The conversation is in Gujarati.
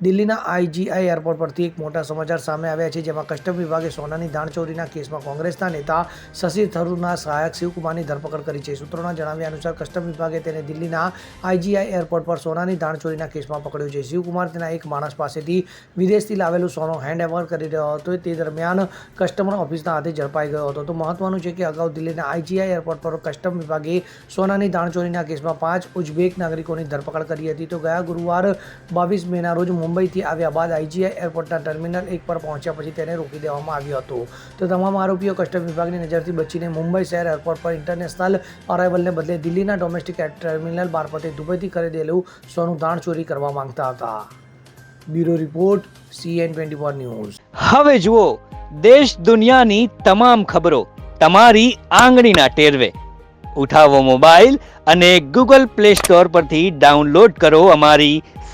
દિલ્હીના આઈજીઆઈ એરપોર્ટ પરથી એક મોટા સમાચાર સામે આવ્યા છે, જેમાં કસ્ટમ વિભાગે સોનાની દાણચોરીના કેસમાં કોંગ્રેસના નેતા શશી થરૂરના સહાયક શિવકુમારની ધરપકડ કરી છે. સૂત્રોના જણાવ્યા અનુસાર, કસ્ટમ વિભાગે તેને દિલ્હીના આઈજીઆઈ એરપોર્ટ પર સોનાની દાણચોરીના કેસમાં પકડ્યો છે. શિવકુમાર તેના એક માણસ પાસેથી વિદેશથી લાવેલું સોનું હેન્ડ ઓવર કરી રહ્યો હતો. તે દરમિયાન કસ્ટમર ઓફિસના હાથે ઝડપાઈ ગયો હતો. તો મહત્વનું છે કે અગાઉ દિલ્હીના આઈજીઆઈ એરપોર્ટ પર કસ્ટમ વિભાગે સોનાની દાણચોરીના કેસમાં પાંચ ઉઝબેક નાગરિકોની ધરપકડ કરી હતી. તો ગયા ગુરુવાર બાવીસ મેના રોજ મુંબઈથી આવ્યા બાદ આઈજીઆઈ એરપોર્ટના ટર્મિનલ એક પર પહોંચ્યા પછી તેને રોકી દેવામાં આવ્યો હતો. તો તમામ આરોપીઓ કસ્ટમ વિભાગની નજરથી બચીને મુંબઈ શહેર એરપોર્ટ પર ઇન્ટરનેશનલ અરાઇવલને બદલે દિલ્હીના ડોમેસ્ટિક ટર્મિનલ મારફતે દુબઈથી ખરીદેલું સોનું દાણ ચોરી કરવા માંગતા હતા. Bureau report CN twenty four news. હવે જુઓ, દેશ દુનિયાની તમામ ખબરો તમારી આંગળીના ટેરવે. ઉઠાવો મોબાઈલ અને ગૂગલ પ્લે સ્ટોર પરથી ડાઉનલોડ કરો અમારી